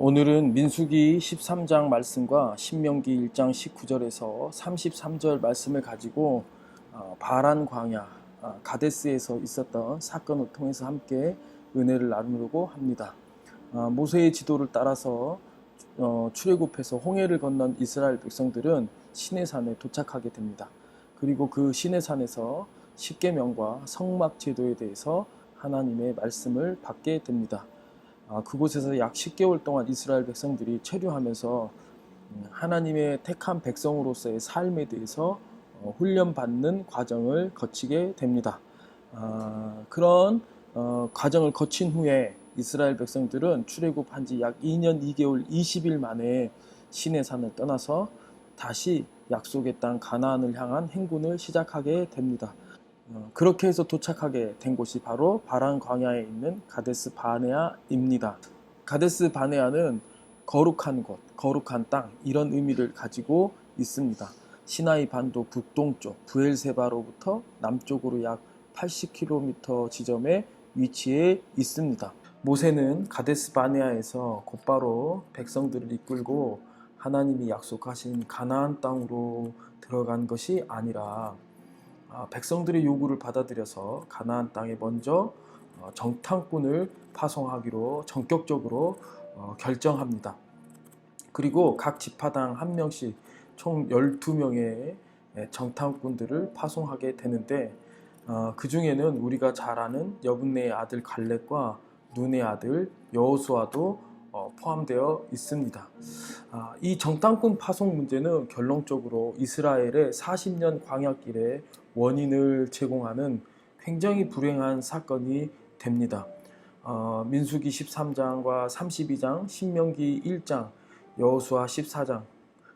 오늘은 민수기 13장 말씀과 신명기 1장 19절에서 33절 말씀을 가지고 어, 바란 광야 어, 가데스에서 있었던 사건을 통해서 함께 은혜를 나누려고 합니다. 어, 모세의 지도를 따라서 어, 출애굽해서 홍해를 건넌 이스라엘 백성들은 시내산에 도착하게 됩니다. 그리고 그 시내산에서 십계명과 성막 제도에 대해서 하나님의 말씀을 받게 됩니다. 아, 그곳에서 약 10개월 동안 이스라엘 백성들이 체류하면서 음, 하나님의 택한 백성으로서의 삶에 대해서 어, 훈련받는 과정을 거치게 됩니다. 아, 그런 어, 과정을 거친 후에 이스라엘 백성들은 출애굽한 지 약 2년 2개월 20일 만에 시내산을 떠나서 다시 약속의 땅 가나안을 향한 행군을 시작하게 됩니다. 어, 그렇게 해서 도착하게 된 곳이 바로 바란 광야에 있는 가데스 바네아입니다. 가데스 바네아는 거룩한 곳, 거룩한 땅 이런 의미를 가지고 있습니다. 시나이 반도 북동쪽 부엘세바로부터 남쪽으로 약 80km 지점에 위치해 있습니다. 모세는 가데스 바네아에서 곧바로 백성들을 이끌고 하나님이 약속하신 가나안 땅으로 들어간 것이 아니라 아, 백성들의 요구를 받아들여서 가나안 땅에 먼저 어, 정탐꾼을 파송하기로 전격적으로 어, 결정합니다. 그리고 각 지파당 한 명씩 총 12명의 정탐꾼들을 파송하게 되는데 어, 그 중에는 우리가 잘 아는 여분네의 아들 갈렙과 눈의 아들 여호수아도 어, 포함되어 있습니다. 아, 이 정탐꾼 파송 문제는 결론적으로 이스라엘의 40년 광야길의 원인을 제공하는 굉장히 불행한 사건이 됩니다. 어, 민수기 13장과 32장, 신명기 1장, 여호수아 14장,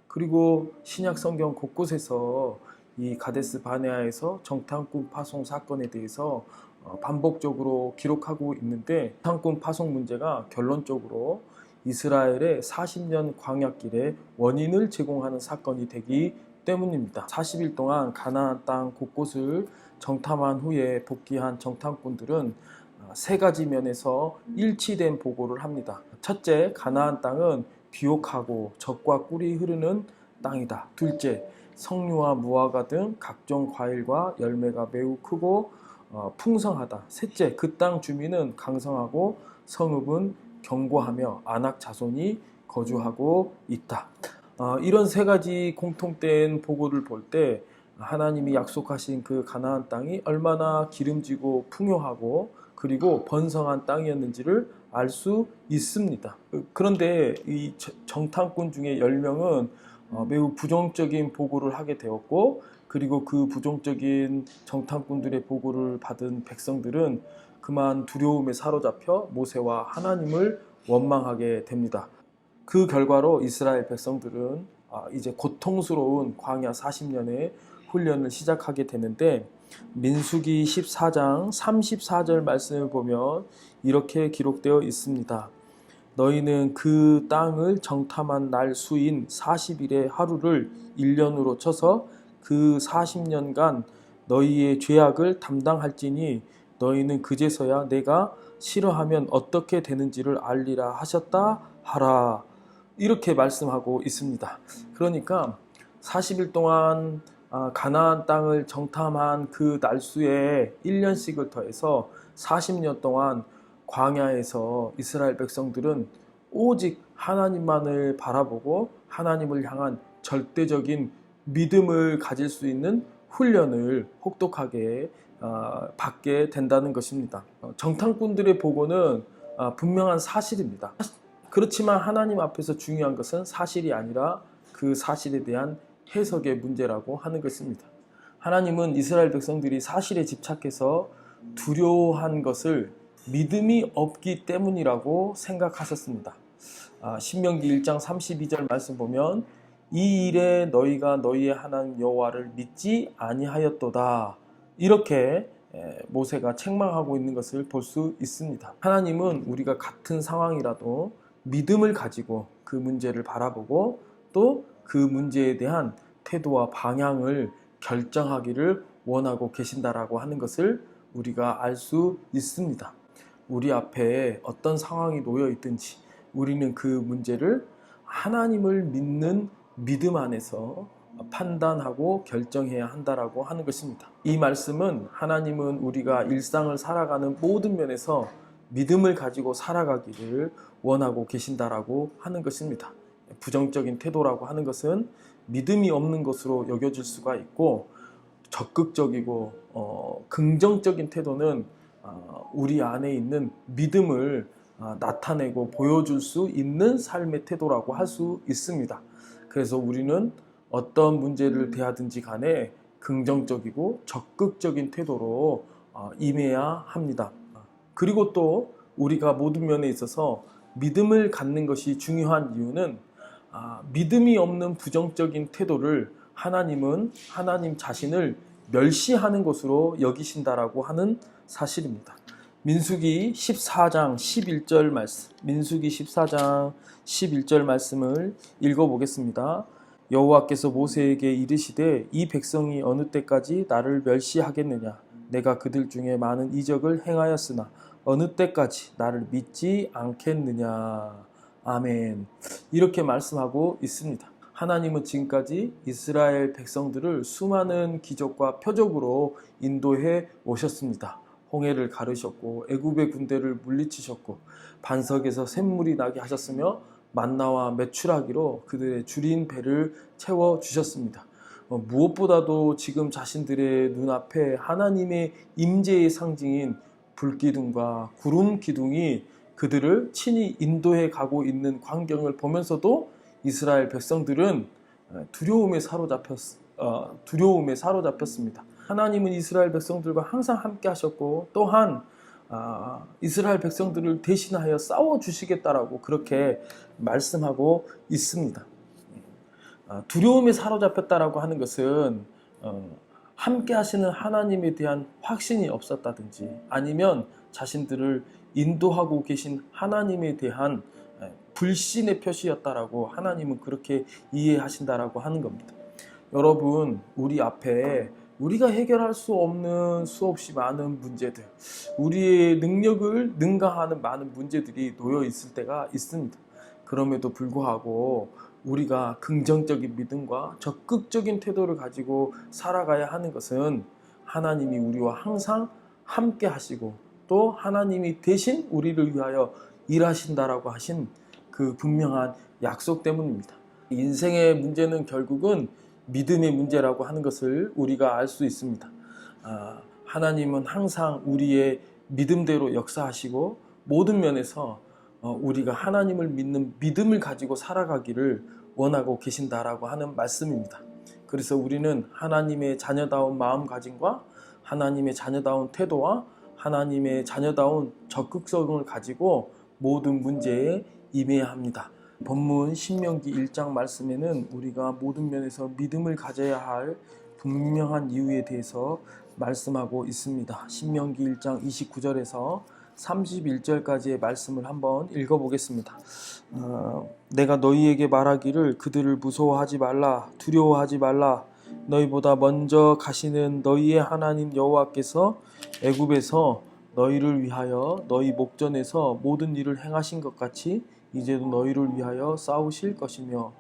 그리고 신약 성경 곳곳에서 이 가데스 바네아에서 정탐꾼 파송 사건에 대해서 어, 반복적으로 기록하고 있는데 정탐꾼 파송 문제가 결론적으로 이스라엘의 40년 광야길의 원인을 제공하는 사건이 되기 때문입니다. 40일 동안 가나안 땅 곳곳을 정탐한 후에 복귀한 정탐꾼들은 어, 세 가지 면에서 일치된 보고를 합니다. 첫째, 가나안 땅은 비옥하고 적과 꿀이 흐르는 땅이다. 둘째, 석류와 무화과 등 각종 과일과 열매가 매우 크고 어, 풍성하다. 셋째, 그 땅 주민은 강성하고 성읍은 견고하며 안악 자손이 거주하고 있다. 어, 이런 세 가지 공통된 보고를 볼 때 하나님이 약속하신 그 가나안 땅이 얼마나 기름지고 풍요하고 그리고 번성한 땅이었는지를 알 수 있습니다. 그런데 이 정탐꾼 중에 10명은 어, 매우 부정적인 보고를 하게 되었고 그리고 그 부정적인 정탐꾼들의 보고를 받은 백성들은 그만 두려움에 사로잡혀 모세와 하나님을 원망하게 됩니다. 그 결과로 이스라엘 백성들은 아, 이제 고통스러운 광야 40년의 훈련을 시작하게 되는데 민수기 14장 34절 말씀을 보면 이렇게 기록되어 있습니다. 너희는 그 땅을 정탐한 날 수인 40일의 하루를 1년으로 쳐서 그 40년간 너희의 죄악을 담당할지니 너희는 그제서야 내가 싫어하면 어떻게 되는지를 알리라 하셨다 하라. 이렇게 말씀하고 있습니다. 그러니까 40일 동안 아, 가나안 땅을 정탐한 그 날수에 1년씩을 더해서 40년 동안 광야에서 이스라엘 백성들은 오직 하나님만을 바라보고 하나님을 향한 절대적인 믿음을 가질 수 있는 훈련을 혹독하게 어, 받게 된다는 것입니다. 어, 정탐꾼들의 보고는 어, 분명한 사실입니다. 그렇지만 하나님 앞에서 중요한 것은 사실이 아니라 그 사실에 대한 해석의 문제라고 하는 것입니다. 하나님은 이스라엘 백성들이 사실에 집착해서 두려워한 것을 믿음이 없기 때문이라고 생각하셨습니다. 아, 신명기 1장 32절 말씀 보면 이 일에 너희가 너희의 하나님 여호와를 믿지 아니하였도다. 이렇게 모세가 책망하고 있는 것을 볼 수 있습니다. 하나님은 우리가 같은 상황이라도 믿음을 가지고 그 문제를 바라보고 또 그 문제에 대한 태도와 방향을 결정하기를 원하고 계신다라고 하는 것을 우리가 알 수 있습니다. 우리 앞에 어떤 상황이 놓여 있든지 우리는 그 문제를 하나님을 믿는 믿음 안에서 판단하고 결정해야 한다라고 하는 것입니다. 이 말씀은 하나님은 우리가 일상을 살아가는 모든 면에서 믿음을 가지고 살아가기를 원하고 계신다라고 하는 것입니다. 부정적인 태도라고 하는 것은 믿음이 없는 것으로 여겨질 수가 있고 적극적이고 어, 긍정적인 태도는 어, 우리 안에 있는 믿음을 어, 나타내고 보여줄 수 있는 삶의 태도라고 할 수 있습니다. 그래서 우리는 어떤 문제를 대하든지 간에 긍정적이고 적극적인 태도로 어, 임해야 합니다. 그리고 또 우리가 모든 면에 있어서 믿음을 갖는 것이 중요한 이유는 아, 믿음이 없는 부정적인 태도를 하나님은 하나님 자신을 멸시하는 것으로 여기신다라고 하는 사실입니다. 민수기 14장 11절 말씀. 민수기 14장 11절 말씀을 읽어 보겠습니다. 여호와께서 모세에게 이르시되 이 백성이 어느 때까지 나를 멸시하겠느냐 내가 그들 중에 많은 이적을 행하였으나 어느 때까지 나를 믿지 않겠느냐 아멘 이렇게 말씀하고 있습니다. 하나님은 지금까지 이스라엘 백성들을 수많은 기적과 표적으로 인도해 오셨습니다. 홍해를 가르셨고 애굽의 군대를 물리치셨고 반석에서 샘물이 나게 하셨으며 만나와 메추라기로 그들의 줄인 배를 채워 주셨습니다. 어, 무엇보다도 지금 자신들의 눈앞에 하나님의 임재의 상징인 불기둥과 구름 기둥이 그들을 친히 인도해 가고 있는 광경을 보면서도 이스라엘 백성들은 두려움에 사로잡혔 어, 두려움에 사로잡혔습니다. 하나님은 이스라엘 백성들과 항상 함께 하셨고 또한 아, 이스라엘 백성들을 대신하여 싸워 주시겠다라고 그렇게 말씀하고 있습니다. 아, 두려움에 사로잡혔다라고 하는 것은 어, 함께 하시는 하나님에 대한 확신이 없었다든지 아니면 자신들을 인도하고 계신 하나님에 대한 불신의 표시였다라고 하나님은 그렇게 이해하신다라고 하는 겁니다. 여러분, 우리 앞에 우리가 해결할 수 없는 수없이 많은 문제들, 우리의 능력을 능가하는 많은 문제들이 놓여 있을 때가 있습니다. 그럼에도 불구하고 우리가 긍정적인 믿음과 적극적인 태도를 가지고 살아가야 하는 것은 하나님이 우리와 항상 함께 하시고 또 하나님이 대신 우리를 위하여 일하신다라고 하신 그 분명한 약속 때문입니다. 인생의 문제는 결국은 믿음의 문제라고 하는 것을 우리가 알 수 있습니다. 아, 하나님은 항상 우리의 믿음대로 역사하시고 모든 면에서 어, 우리가 하나님을 믿는 믿음을 가지고 살아가기를 원하고 계신다라고 하는 말씀입니다. 그래서 우리는 하나님의 자녀다운 마음가짐과 하나님의 자녀다운 태도와 하나님의 자녀다운 적극성을 가지고 모든 문제에 임해야 합니다. 본문 신명기 1장 말씀에는 우리가 모든 면에서 믿음을 가져야 할 분명한 이유에 대해서 말씀하고 있습니다. 신명기 1장 29절에서 31절까지의 말씀을 한번 읽어보겠습니다. 어, 내가 너희에게 말하기를 그들을 무서워하지 말라, 두려워하지 말라. 너희보다 먼저 가시는 너희의 하나님 여호와께서 애굽에서 너희를 위하여 너희 목전에서 모든 일을 행하신 것 같이 이제도 너희를 위하여 싸우실 것이며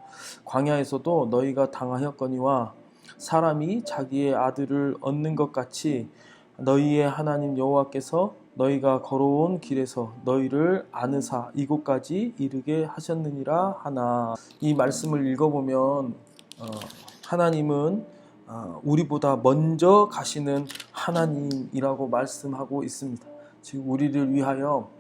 광야에서도 너희가 당하였거니와 사람이 자기의 아들을 얻는 것 같이 너희의 하나님 여호와께서 너희가 걸어온 길에서 너희를 아느사 이곳까지 이르게 하셨느니라 하나 이 말씀을 읽어보면 어, 하나님은 어, 우리보다 먼저 가시는 하나님이라고 말씀하고 있습니다. 즉 우리를 위하여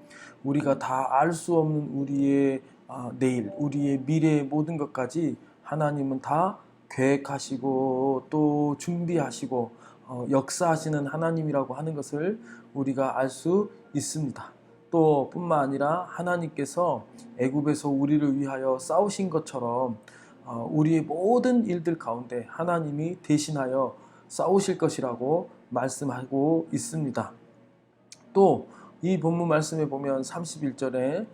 우리가 다 알 수 없는 우리의 어, 내일, 우리의 미래의 모든 것까지 하나님은 다 계획하시고 또 준비하시고 어, 역사하시는 하나님이라고 하는 것을 우리가 알 수 있습니다. 또 뿐만 아니라 하나님께서 애굽에서 우리를 위하여 싸우신 것처럼 어, 우리의 모든 일들 가운데 하나님이 대신하여 싸우실 것이라고 말씀하고 있습니다. 또 이 본문 말씀에 보면 31절에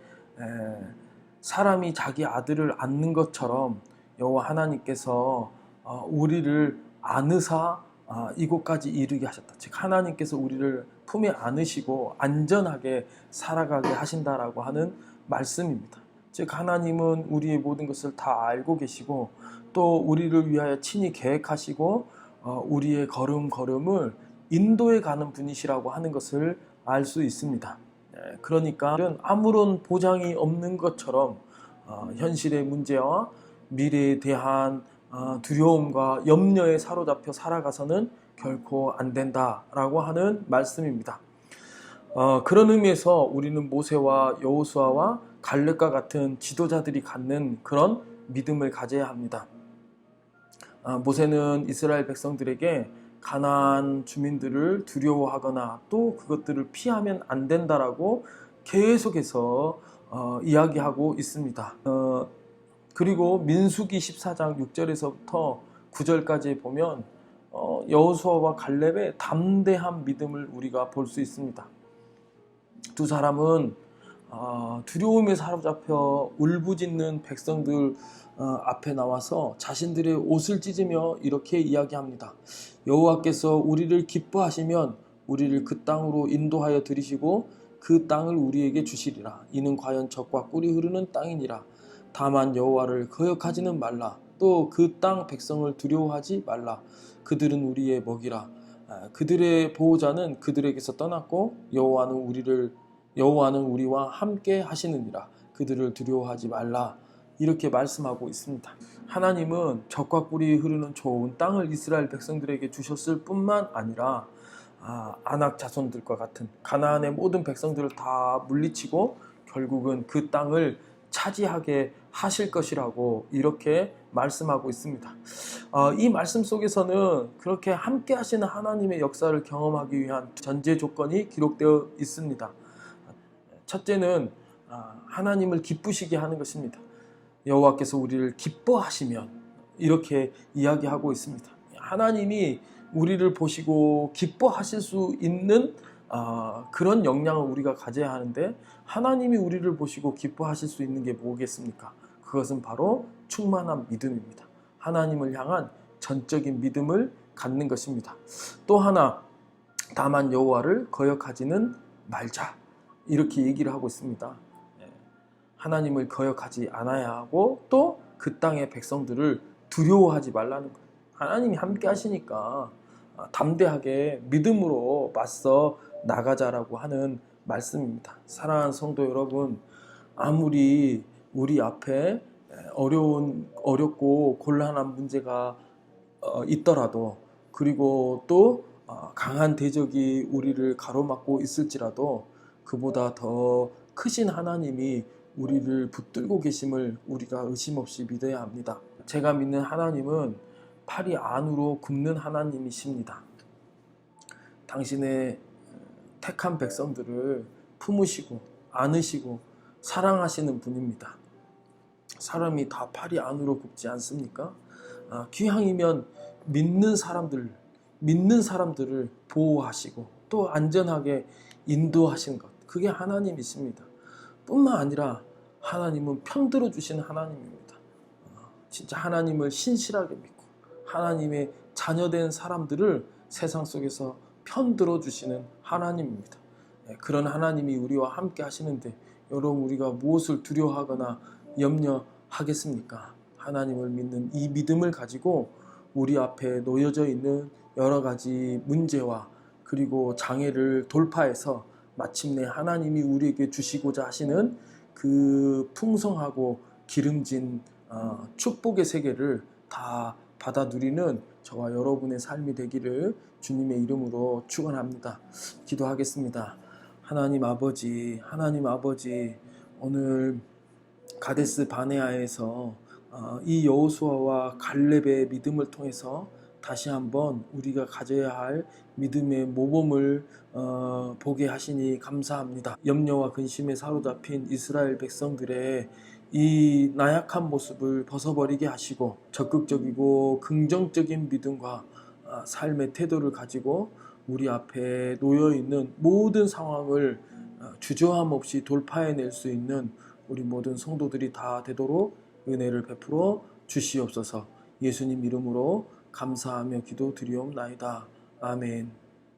사람이 자기 아들을 안는 것처럼 여호와 하나님께서 어, 우리를 안으사 아, 이곳까지 이르게 하셨다. 즉 하나님께서 우리를 품에 안으시고 안전하게 살아가게 하신다라고 하는 말씀입니다. 즉 하나님은 우리의 모든 것을 다 알고 계시고 또 우리를 위하여 친히 계획하시고 어, 우리의 걸음걸음을 인도해 가는 분이시라고 하는 것을 알 수 있습니다. 예, 그러니까 아무런 보장이 없는 것처럼 어, 현실의 문제와 미래에 대한 어, 두려움과 염려에 사로잡혀 살아가서는 결코 안 된다라고 하는 말씀입니다. 어, 그런 의미에서 우리는 모세와 여호수아와 갈렙과 같은 지도자들이 갖는 그런 믿음을 가져야 합니다. 아, 모세는 이스라엘 백성들에게 가나안 주민들을 두려워하거나 또 그것들을 피하면 안 된다라고 계속해서 어, 이야기하고 있습니다. 어, 그리고 민수기 14장 6절에서부터 9절까지 보면 어, 여호수아와 갈렙의 담대한 믿음을 우리가 볼 수 있습니다. 두 사람은 어, 두려움에 사로잡혀 울부짖는 백성들 어, 앞에 나와서 자신들의 옷을 찢으며 이렇게 이야기합니다. 여호와께서 우리를 기뻐하시면 우리를 그 땅으로 인도하여 들이시고 그 땅을 우리에게 주시리라. 이는 과연 적과 꿀이 흐르는 땅이니라. 다만 여호와를 거역하지는 말라. 또 그 땅 백성을 두려워하지 말라. 그들은 우리의 먹이라. 아, 그들의 보호자는 그들에게서 떠났고 여호와는 우리를 여호와는 우리와 함께 하시느니라. 그들을 두려워하지 말라. 이렇게 말씀하고 있습니다. 하나님은 적과 꿀이 흐르는 좋은 땅을 이스라엘 백성들에게 주셨을 뿐만 아니라 아, 아낙 자손들과 같은 가나안의 모든 백성들을 다 물리치고 결국은 그 땅을 차지하게 하실 것이라고 이렇게 말씀하고 있습니다. 어, 이 말씀 속에서는 그렇게 함께 하시는 하나님의 역사를 경험하기 위한 전제 조건이 기록되어 있습니다. 첫째는 아, 하나님을 기쁘시게 하는 것입니다. 여호와께서 우리를 기뻐하시면 이렇게 이야기하고 있습니다. 하나님이 우리를 보시고 기뻐하실 수 있는 어, 그런 역량을 우리가 가져야 하는데 하나님이 우리를 보시고 기뻐하실 수 있는 게 뭐겠습니까? 그것은 바로 충만한 믿음입니다. 하나님을 향한 전적인 믿음을 갖는 것입니다. 또 하나 다만 여호와를 거역하지는 말자 이렇게 얘기를 하고 있습니다. 예. 하나님을 거역하지 않아야 하고 또 그 땅의 백성들을 두려워하지 말라는 거예요. 하나님이 함께 하시니까 아, 담대하게 믿음으로 맞서 나가자라고 하는 말씀입니다. 사랑하는 성도 여러분, 아무리 우리 앞에 어려운 어렵고 곤란한 문제가 어, 있더라도 그리고 또 어, 강한 대적이 우리를 가로막고 있을지라도 그보다 더 크신 하나님이 우리를 붙들고 계심을 우리가 의심 없이 믿어야 합니다. 제가 믿는 하나님은 팔이 안으로 굽는 하나님이십니다. 당신의 택한 백성들을 품으시고 안으시고 사랑하시는 분입니다. 사람이 다 팔이 안으로 굽지 않습니까? 아, 귀향이면 믿는 사람들, 믿는 사람들을 보호하시고 또 안전하게 인도하신 것. 그게 하나님이십니다. 뿐만 아니라 하나님은 편들어 주시는 하나님입니다. 아, 진짜 하나님을 신실하게 믿고 하나님의 자녀된 사람들을 세상 속에서 편들어 주시는 하나님입니다. 네, 그런 하나님이 우리와 함께 하시는데 여러분 우리가 무엇을 두려워하거나 염려하겠습니까? 하나님을 믿는 이 믿음을 가지고 우리 앞에 놓여져 있는 여러 가지 문제와 그리고 장애를 돌파해서 마침내 하나님이 우리에게 주시고자 하시는 그 풍성하고 기름진 어, 축복의 세계를 다 받아 누리는 저와 여러분의 삶이 되기를 주님의 이름으로 축원합니다. 기도하겠습니다. 하나님 아버지, 하나님 아버지, 오늘 가데스 바네아에서 어, 이 여호수아와 갈렙의 믿음을 통해서 다시 한번 우리가 가져야 할 믿음의 모범을 어, 보게 하시니 감사합니다. 염려와 근심에 사로잡힌 이스라엘 백성들의 이 나약한 모습을 벗어버리게 하시고 적극적이고 긍정적인 믿음과 아, 삶의 태도를 가지고 우리 앞에 놓여 있는 모든 상황을 아, 주저함 없이 돌파해낼 수 있는 우리 모든 성도들이 다 되도록 은혜를 베풀어 주시옵소서. 예수님 이름으로 감사하며 기도 드리옵나이다. 아멘.